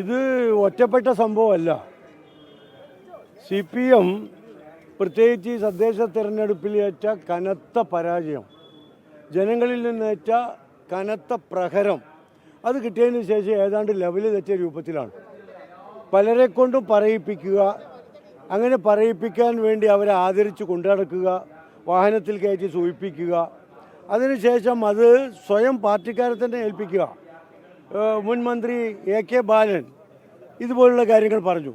ഇത് ഒറ്റപ്പെട്ട സംഭവമല്ല. സി പി എം പ്രത്യേകിച്ച് ഈ തദ്ദേശ തിരഞ്ഞെടുപ്പിൽ ഏറ്റ കനത്ത പരാജയം. ജനങ്ങളിൽ നിന്നേറ്റ കനത്ത പ്രഹരം. അത് കിട്ടിയതിന് ശേഷം ഏതാണ്ട് ലെവൽ തെറ്റിയ രൂപത്തിലാണ്. പലരെ കൊണ്ടും പറയിപ്പിക്കുക അങ്ങനെ പറയിപ്പിക്കാൻ വേണ്ടി അവരെ ആദരിച്ച് കൊണ്ടുനടക്കുക വാഹനത്തിൽ കയറ്റി സൂചിപ്പിക്കുക. അതിനുശേഷം അത് സ്വയം പാർട്ടിക്കാരെ തന്നെ ഏൽപ്പിക്കുക. മുൻ മന്ത്രി എ കെ ബാലൻ ഇതുപോലുള്ള കാര്യങ്ങൾ പറഞ്ഞു.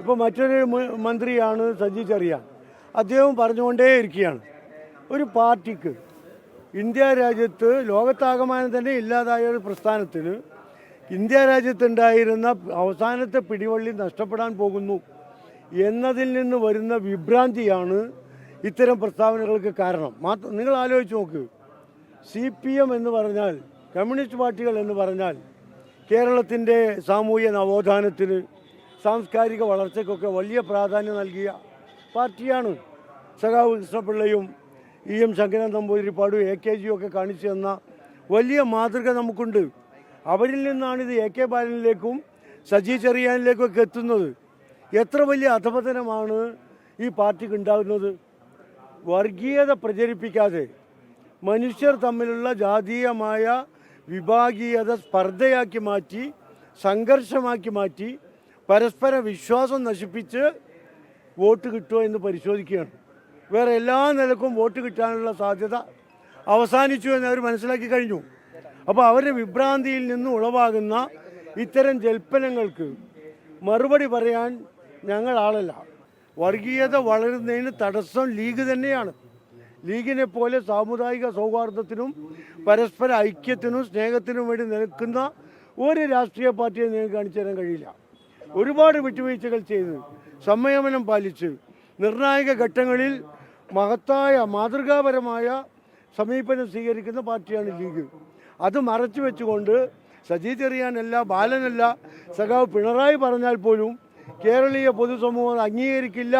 ഇപ്പോൾ മറ്റൊരു മന്ത്രിയാണ് സജി ചെറിയാൻ. അദ്ദേഹം പറഞ്ഞുകൊണ്ടേ ഇരിക്കുകയാണ്. ഒരു പാർട്ടിക്ക് ഇന്ത്യ രാജ്യത്ത് ലോകത്താകമാനം തന്നെ ഇല്ലാതായ ഒരു പ്രസ്ഥാനത്തിന് ഇന്ത്യ രാജ്യത്തുണ്ടായിരുന്ന അവസാനത്തെ പിടിവള്ളി നഷ്ടപ്പെടാൻ പോകുന്നു എന്നതിൽ നിന്ന് വരുന്ന വിഭ്രാന്തിയാണ് ഇത്തരം പ്രസ്താവനകൾക്ക് കാരണം. മാത്രം നിങ്ങൾ ആലോചിച്ച് നോക്ക്. സി പി എം എന്ന് പറഞ്ഞാൽ കമ്മ്യൂണിസ്റ്റ് പാർട്ടികൾ എന്ന് പറഞ്ഞാൽ കേരളത്തിന്റെ സാമൂഹ്യ നവോത്ഥാനത്തിന് സാംസ്കാരിക വളർച്ചയ്ക്കൊക്കെ വലിയ പ്രാധാന്യം നൽകിയ പാർട്ടിയാണ്. സഖാവ് കൃഷ്ണപിള്ളയും ഇ എം ശങ്കരൻ നമ്പൂതിരിപ്പാടും എ കെ ജിയും ഒക്കെ കാണിച്ചു തന്ന വലിയ മാതൃക നമുക്കുണ്ട്. അവരിൽ നിന്നാണ് ഇത് എ കെ ബാലനിലേക്കും സജി ചെറിയാനിലേക്കും ഒക്കെ എത്തുന്നത്. എത്ര വലിയ അധപതനമാണ് ഈ പാർട്ടിക്ക് ഉണ്ടാകുന്നത്. വർഗീയത പ്രചരിപ്പിക്കാതെ മനുഷ്യർ തമ്മിലുള്ള ജാതീയമായ വിഭാഗീയത സ്പർദ്ധയാക്കി മാറ്റി സംഘർഷമാക്കി മാറ്റി പരസ്പര വിശ്വാസം നശിപ്പിച്ച് വോട്ട് കിട്ടുമോ എന്ന് പരിശോധിക്കുകയാണ്. വേറെ എല്ലാ നിലക്കും വോട്ട് കിട്ടാനുള്ള സാധ്യത അവസാനിച്ചു എന്ന് അവർ മനസ്സിലാക്കി കഴിഞ്ഞു. അപ്പോൾ അവരുടെ വിഭ്രാന്തിയിൽ നിന്ന് ഉളവാകുന്ന ഇത്തരം ജൽപ്പനങ്ങൾക്ക് മറുപടി പറയാൻ ഞങ്ങൾ ആളല്ല. വർഗീയത വളരുന്നതിന് തടസ്സം ലീഗ് തന്നെയാണ്. ലീഗിനെ പോലെ സാമുദായിക സൗഹാർദ്ദത്തിനും പരസ്പര ഐക്യത്തിനും സ്നേഹത്തിനും വേണ്ടി നിൽക്കുന്ന ഒരു രാഷ്ട്രീയ പാർട്ടിയെ നിങ്ങൾക്ക് കാണിച്ചു തരാൻ കഴിയില്ല. ഒരുപാട് വിട്ടുവീഴ്ചകൾ ചെയ്ത് സംയമനം പാലിച്ച് നിർണായക ഘട്ടങ്ങളിൽ മഹത്തായ മാതൃകാപരമായ സമീപനം സ്വീകരിക്കുന്ന പാർട്ടിയാണ് ലീഗ്. അത് മറച്ചു വെച്ചുകൊണ്ട് സജി ചെറിയാനല്ല ബാലനല്ല സഖാവ് പിണറായി പറഞ്ഞാൽ പോലും കേരളീയ പൊതുസമൂഹം അംഗീകരിക്കില്ല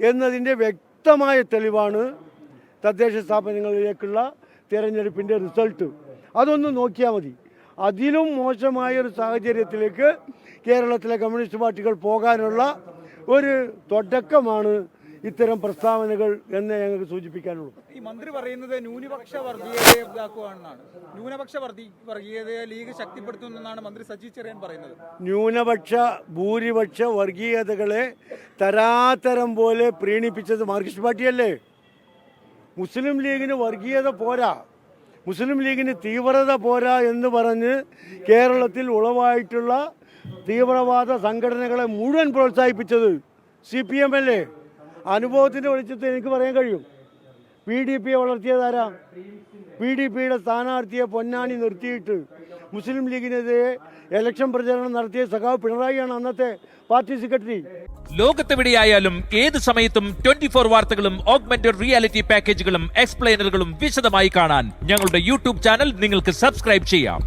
എന്നതിന്റെ വ്യക്തമായ തെളിവാണ് തദ്ദേശ സ്ഥാപനങ്ങളിലേക്കുള്ള തിരഞ്ഞെടുപ്പിന്റെ റിസൾട്ട്. അതൊന്ന് നോക്കിയാൽ മതി. അതിലും മോശമായ ഒരു സാഹചര്യത്തിലേക്ക് കേരളത്തിലെ കമ്മ്യൂണിസ്റ്റ് പാർട്ടികൾ പോകാനുള്ള ഒരു തുടക്കമാണ് ഇത്തരം പ്രസ്താവനകൾ എന്ന് ഞങ്ങൾക്ക് സൂചിപ്പിക്കാനുള്ളൂ. ഈ മന്ത്രി പറയുന്നത് ന്യൂനപക്ഷ വർഗീയതയെ ഇതാക്കുവാണെന്നാണ്. ന്യൂനപക്ഷ വർഗീയതയെ ലീഗ് ശക്തിപ്പെടുത്തുന്നെന്നാണ് മന്ത്രി സജി ചെറിയാൻ പറയുന്നത്. ന്യൂനപക്ഷ ഭൂരിപക്ഷ വർഗീയതകളെ തരാതരം പോലെ പ്രീണിപ്പിച്ചത് മാർക്സിസ്റ്റ് പാർട്ടിയല്ലേ? മുസ്ലിം ലീഗിന് വർഗീയത പോരാ. മുസ്ലിം ലീഗിന് തീവ്രത പോരാ എന്ന് പറഞ്ഞ് കേരളത്തിൽ ഉളവായിട്ടുള്ള തീവ്രവാദ സംഘടനകളെ മുഴുവൻ പ്രോത്സാഹിപ്പിച്ചത് സി പി എം അല്ലേ? അനുഭവത്തിന്റെ വെളിച്ചത്തിൽ എനിക്ക് പറയാൻ കഴിയും. പി ഡി പിയെ വളർത്തിയതാരാ പി ഡി പിയുടെ സ്ഥാനാർത്ഥിയെ പൊന്നാനി നിർത്തിയിട്ട് മുസ്ലിം ലീഗിനെതിരെ ഇലക്ഷൻ പ്രചരണം നടത്തിയ സഖാവ് പിണറായിയാണ് അന്നത്തെ പാർട്ടി സെക്രട്ടറി. ലോകത്തെവിടെയായാലും ഏത് സമയത്തും ട്വന്റി ഫോർ വാർത്തകളും ഓഗ്മെന്റഡ് റിയാലിറ്റി പാക്കേജുകളും എക്സ്പ്ലെയിനറുകളും വിശദമായി കാണാൻ ഞങ്ങളുടെ യൂട്യൂബ് ചാനൽ നിങ്ങൾക്ക് സബ്സ്ക്രൈബ് ചെയ്യാം.